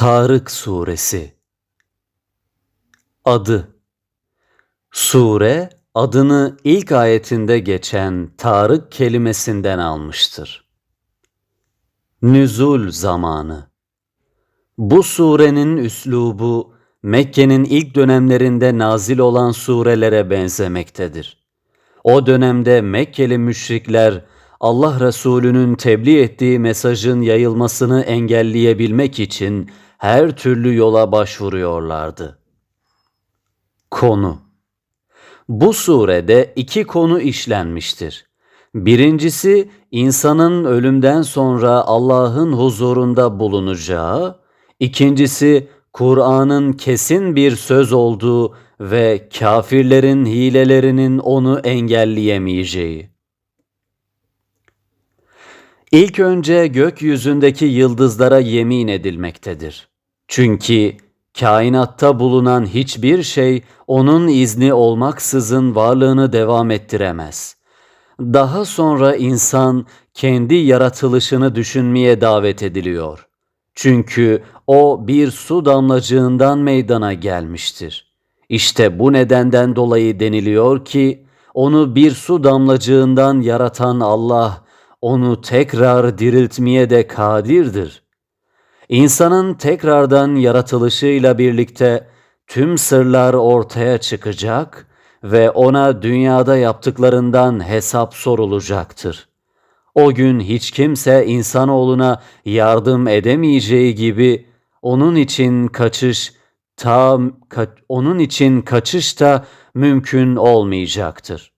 Tarık Suresi Adı Sure adını ilk ayetinde geçen Tarık kelimesinden almıştır. Nüzul zamanı Bu surenin üslubu Mekke'nin ilk dönemlerinde nazil olan surelere benzemektedir. O dönemde Mekkeli müşrikler Allah Resulü'nün tebliğ ettiği mesajın yayılmasını engelleyebilmek için her türlü yola başvuruyorlardı. Konu Bu surede iki konu işlenmiştir. Birincisi insanın ölümden sonra Allah'ın huzurunda bulunacağı, ikincisi Kur'an'ın kesin bir söz olduğu ve kafirlerin hilelerinin onu engelleyemeyeceği. İlk önce gökyüzündeki yıldızlara yemin edilmektedir. Çünkü kainatta bulunan hiçbir şey onun izni olmaksızın varlığını devam ettiremez. Daha sonra insan kendi yaratılışını düşünmeye davet ediliyor. Çünkü o bir su damlacığından meydana gelmiştir. İşte bu nedenden dolayı deniliyor ki onu bir su damlacığından yaratan Allah onu tekrar diriltmeye de kadirdir. İnsanın tekrardan yaratılışıyla birlikte tüm sırlar ortaya çıkacak ve ona dünyada yaptıklarından hesap sorulacaktır. O gün hiç kimse insanoğluna yardım edemeyeceği gibi onun için kaçış tam onun için kaçış da mümkün olmayacaktır.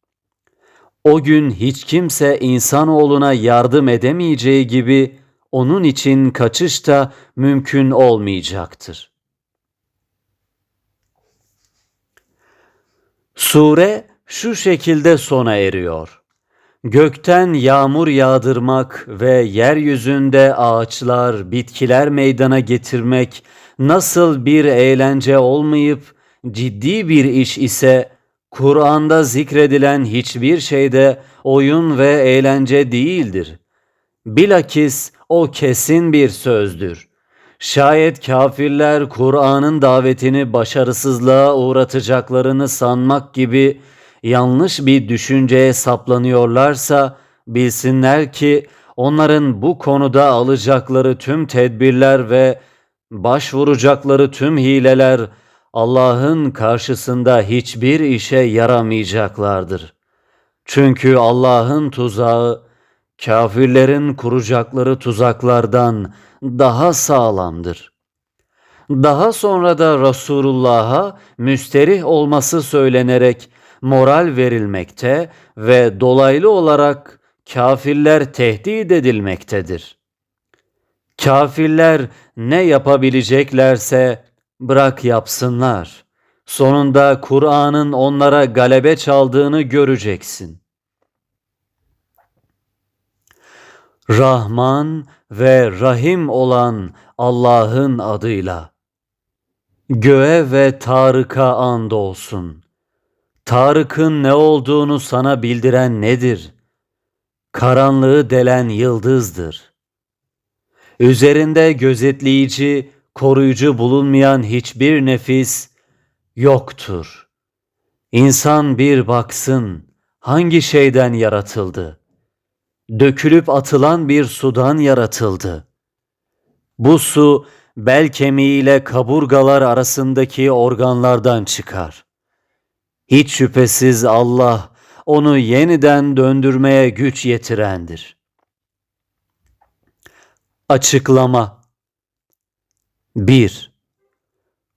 O gün hiç kimse insanoğluna yardım edemeyeceği gibi onun için kaçış da mümkün olmayacaktır. Sure şu şekilde sona eriyor. Gökten yağmur yağdırmak ve yeryüzünde ağaçlar, bitkiler meydana getirmek nasıl bir eğlence olmayıp ciddi bir iş ise Kur'an'da zikredilen hiçbir şeyde oyun ve eğlence değildir. Bilakis o kesin bir sözdür. Şayet kafirler Kur'an'ın davetini başarısızlığa uğratacaklarını sanmak gibi yanlış bir düşünceye saplanıyorlarsa bilsinler ki onların bu konuda alacakları tüm tedbirler ve başvuracakları tüm hileler Allah'ın karşısında hiçbir işe yaramayacaklardır. Çünkü Allah'ın tuzağı kafirlerin kuracakları tuzaklardan daha sağlamdır. Daha sonra da Resulullah'a müsterih olması söylenerek moral verilmekte ve dolaylı olarak kafirler tehdit edilmektedir. Kafirler ne yapabileceklerse Bırak yapsınlar. Sonunda Kur'an'ın onlara galebe çaldığını göreceksin. Rahman ve Rahim olan Allah'ın adıyla. Göğe ve Tarık'a and olsun. Tarık'ın ne olduğunu sana bildiren nedir? Karanlığı delen yıldızdır. Üzerinde gözetleyici koruyucu bulunmayan hiçbir nefis yoktur. İnsan bir baksın hangi şeyden yaratıldı? Dökülüp atılan bir sudan yaratıldı. Bu su bel kemiğiyle kaburgalar arasındaki organlardan çıkar. Hiç şüphesiz Allah onu yeniden döndürmeye güç yetirendir. Açıklama 1.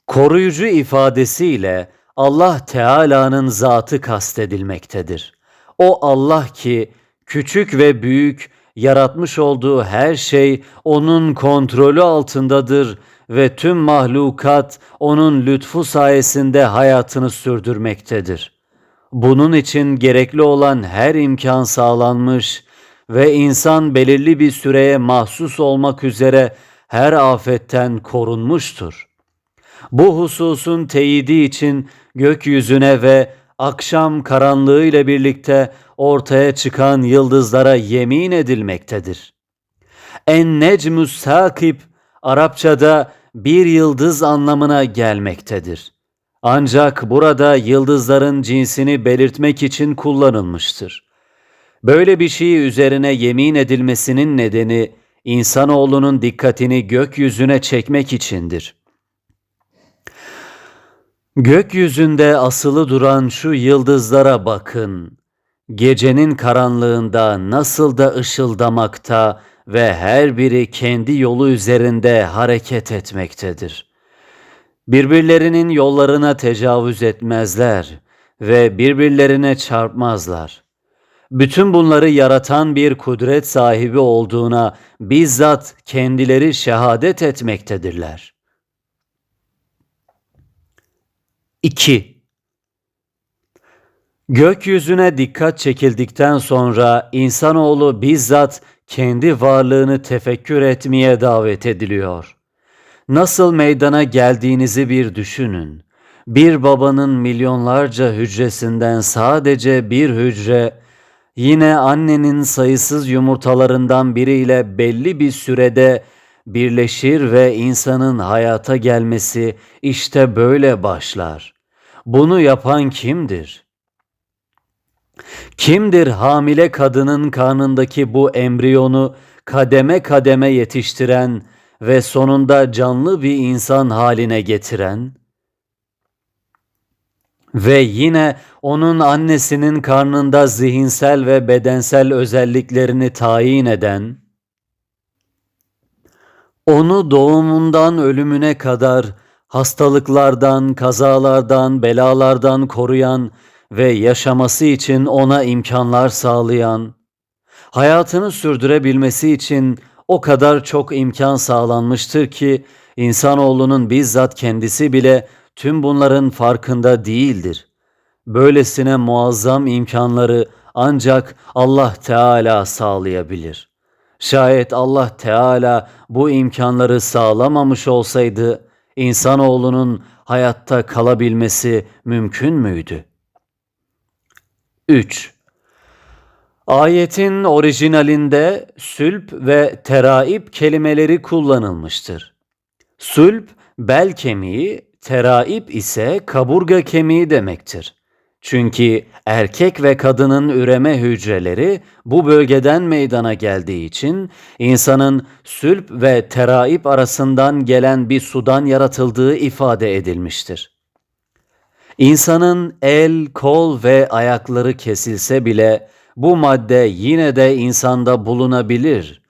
Koruyucu ifadesiyle Allah Teala'nın zatı kastedilmektedir. O Allah ki küçük ve büyük yaratmış olduğu her şey onun kontrolü altındadır ve tüm mahlukat onun lütfu sayesinde hayatını sürdürmektedir. Bunun için gerekli olan her imkan sağlanmış ve insan belirli bir süreye mahsus olmak üzere her afetten korunmuştur. Bu hususun teyidi için gökyüzüne ve akşam karanlığı ile birlikte ortaya çıkan yıldızlara yemin edilmektedir. En necmus sakip Arapçada bir yıldız anlamına gelmektedir. Ancak burada yıldızların cinsini belirtmek için kullanılmıştır. Böyle bir şey üzerine yemin edilmesinin nedeni insanoğlunun dikkatini gökyüzüne çekmek içindir. Gökyüzünde asılı duran şu yıldızlara bakın. Gecenin karanlığında nasıl da ışıldamakta ve her biri kendi yolu üzerinde hareket etmektedir. Birbirlerinin yollarına tecavüz etmezler ve birbirlerine çarpmazlar. Bütün bunları yaratan bir kudret sahibi olduğuna bizzat kendileri şehadet etmektedirler. 2. Gökyüzüne dikkat çekildikten sonra insanoğlu bizzat kendi varlığını tefekkür etmeye davet ediliyor. Nasıl meydana geldiğinizi bir düşünün. Bir babanın milyonlarca hücresinden sadece bir hücre, yine annenin sayısız yumurtalarından biriyle belli bir sürede birleşir ve insanın hayata gelmesi işte böyle başlar. Bunu yapan kimdir? Kimdir hamile kadının karnındaki bu embriyonu kademe kademe yetiştiren ve sonunda canlı bir insan haline getiren? Ve yine onun annesinin karnında zihinsel ve bedensel özelliklerini tayin eden, onu doğumundan ölümüne kadar hastalıklardan, kazalardan, belalardan koruyan ve yaşaması için ona imkanlar sağlayan, hayatını sürdürebilmesi için o kadar çok imkan sağlanmıştır ki insanoğlunun bizzat kendisi bile tüm bunların farkında değildir. Böylesine muazzam imkanları ancak Allah Teala sağlayabilir. Şayet Allah Teala bu imkanları sağlamamış olsaydı insanoğlunun hayatta kalabilmesi mümkün müydü? 3. Ayetin orijinalinde sülp ve teraip kelimeleri kullanılmıştır. Sülp bel kemiği, teraip ise kaburga kemiği demektir. Çünkü erkek ve kadının üreme hücreleri bu bölgeden meydana geldiği için insanın sülp ve teraip arasından gelen bir sudan yaratıldığı ifade edilmiştir. İnsanın el, kol ve ayakları kesilse bile bu madde yine de insanda bulunabilir.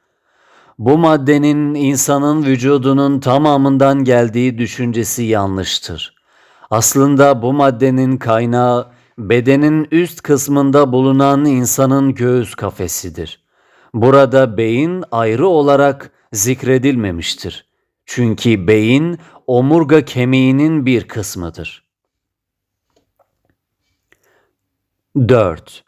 Bu maddenin insanın vücudunun tamamından geldiği düşüncesi yanlıştır. Aslında bu maddenin kaynağı bedenin üst kısmında bulunan insanın göğüs kafesidir. Burada beyin ayrı olarak zikredilmemiştir. Çünkü beyin omurga kemiğinin bir kısmıdır. 4.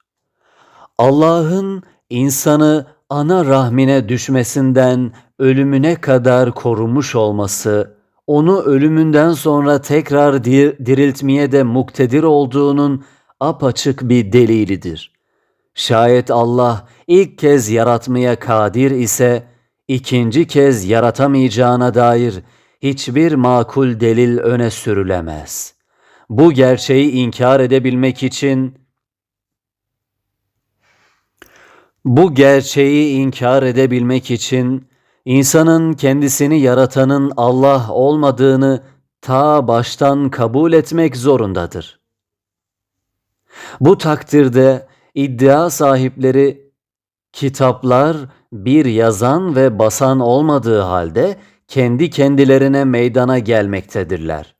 Allah'ın insanı ana rahmine düşmesinden ölümüne kadar korumuş olması, onu ölümünden sonra tekrar diriltmeye de muktedir olduğunun apaçık bir delilidir. Şayet Allah ilk kez yaratmaya kadir ise ikinci kez yaratamayacağına dair hiçbir makul delil öne sürülemez. Bu gerçeği inkar edebilmek için bu gerçeği inkar edebilmek için insanın kendisini yaratanın Allah olmadığını ta baştan kabul etmek zorundadır. Bu takdirde iddia sahipleri kitaplar bir yazan ve basan olmadığı halde kendi kendilerine meydana gelmektedirler.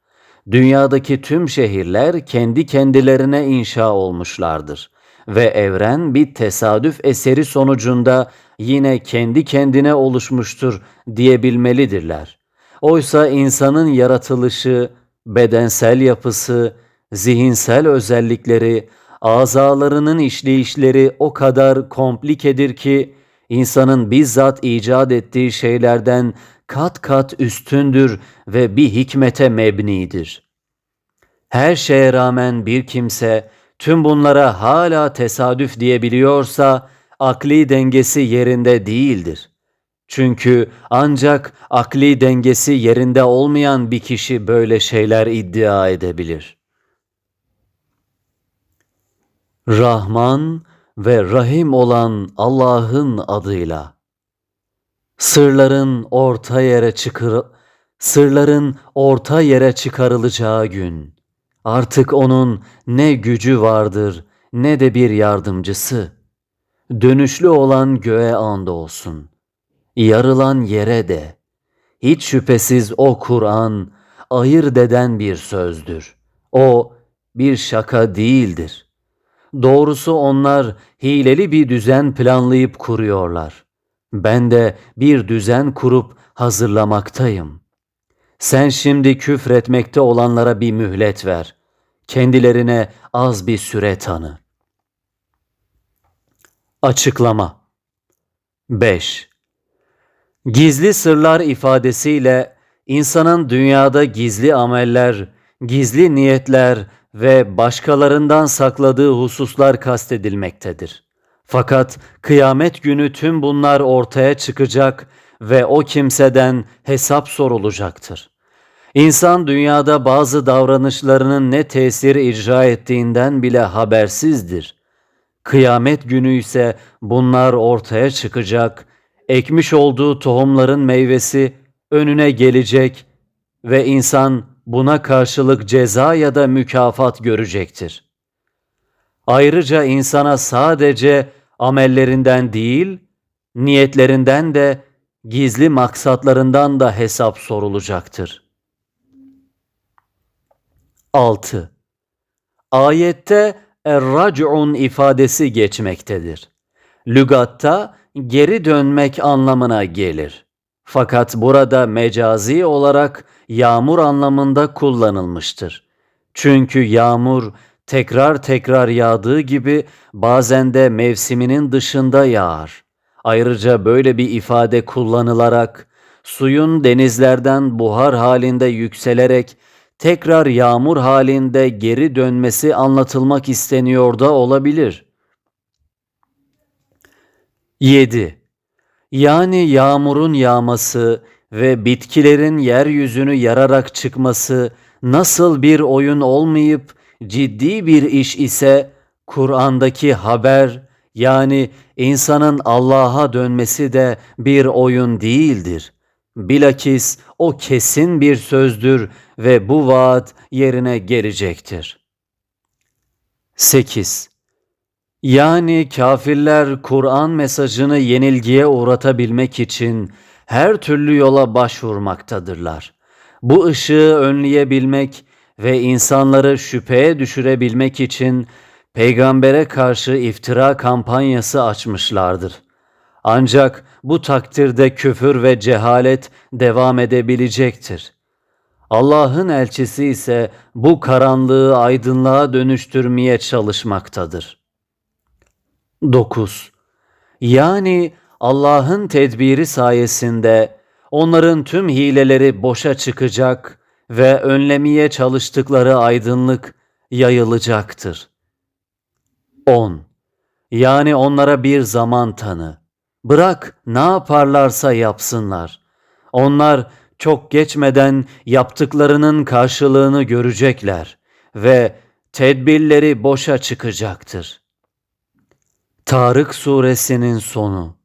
Dünyadaki tüm şehirler kendi kendilerine inşa olmuşlardır ve evren bir tesadüf eseri sonucunda yine kendi kendine oluşmuştur diyebilmelidirler. Oysa insanın yaratılışı, bedensel yapısı, zihinsel özellikleri, azalarının işleyişleri o kadar komplikedir ki insanın bizzat icat ettiği şeylerden kat kat üstündür ve bir hikmete mebnidir. Her şeye rağmen bir kimse tüm bunlara hala tesadüf diyebiliyorsa akli dengesi yerinde değildir. Çünkü ancak akli dengesi yerinde olmayan bir kişi böyle şeyler iddia edebilir. Rahman ve Rahim olan Allah'ın adıyla. Sırların orta yere çıkar sırların orta yere çıkarılacağı gün. Artık onun ne gücü vardır ne de bir yardımcısı. Dönüşlü olan göğe and olsun. Yarılan yere de. Hiç şüphesiz o Kur'an ayırt eden bir sözdür. O bir şaka değildir. Doğrusu onlar hileli bir düzen planlayıp kuruyorlar. Ben de bir düzen kurup hazırlamaktayım. Sen şimdi küfretmekte olanlara bir mühlet ver. Kendilerine az bir süre tanı. Açıklama 5. Gizli sırlar ifadesiyle insanın dünyada gizli ameller, gizli niyetler ve başkalarından sakladığı hususlar kastedilmektedir. Fakat kıyamet günü tüm bunlar ortaya çıkacak ve o kimseden hesap sorulacaktır. İnsan dünyada bazı davranışlarının ne tesir icra ettiğinden bile habersizdir. Kıyamet günü ise bunlar ortaya çıkacak, ekmiş olduğu tohumların meyvesi önüne gelecek ve insan buna karşılık ceza ya da mükafat görecektir. Ayrıca insana sadece amellerinden değil, niyetlerinden de gizli maksatlarından da hesap sorulacaktır. 6. Ayette er-rac'un ifadesi geçmektedir. Lügatta geri dönmek anlamına gelir. Fakat burada mecazi olarak yağmur anlamında kullanılmıştır. Çünkü yağmur tekrar tekrar yağdığı gibi bazen de mevsiminin dışında yağar. Ayrıca böyle bir ifade kullanılarak suyun denizlerden buhar halinde yükselerek tekrar yağmur halinde geri dönmesi anlatılmak isteniyor da olabilir. 7. Yani yağmurun yağması ve bitkilerin yeryüzünü yararak çıkması nasıl bir oyun olmayıp ciddi bir iş ise Kur'an'daki haber yani insanın Allah'a dönmesi de bir oyun değildir. Bilakis o kesin bir sözdür ve bu vaat yerine gelecektir. 8. Yani kafirler Kur'an mesajını yenilgiye uğratabilmek için her türlü yola başvurmaktadırlar. Bu ışığı önleyebilmek ve insanları şüpheye düşürebilmek için peygambere karşı iftira kampanyası açmışlardır. Ancak bu takdirde küfür ve cehalet devam edebilecektir. Allah'ın elçisi ise bu karanlığı aydınlığa dönüştürmeye çalışmaktadır. 9. Yani Allah'ın tedbiri sayesinde onların tüm hileleri boşa çıkacak ve önlemeye çalıştıkları aydınlık yayılacaktır. 10. Yani onlara bir zaman tanı. Bırak ne yaparlarsa yapsınlar. Onlar çok geçmeden yaptıklarının karşılığını görecekler ve tedbirleri boşa çıkacaktır. Tarık suresinin sonu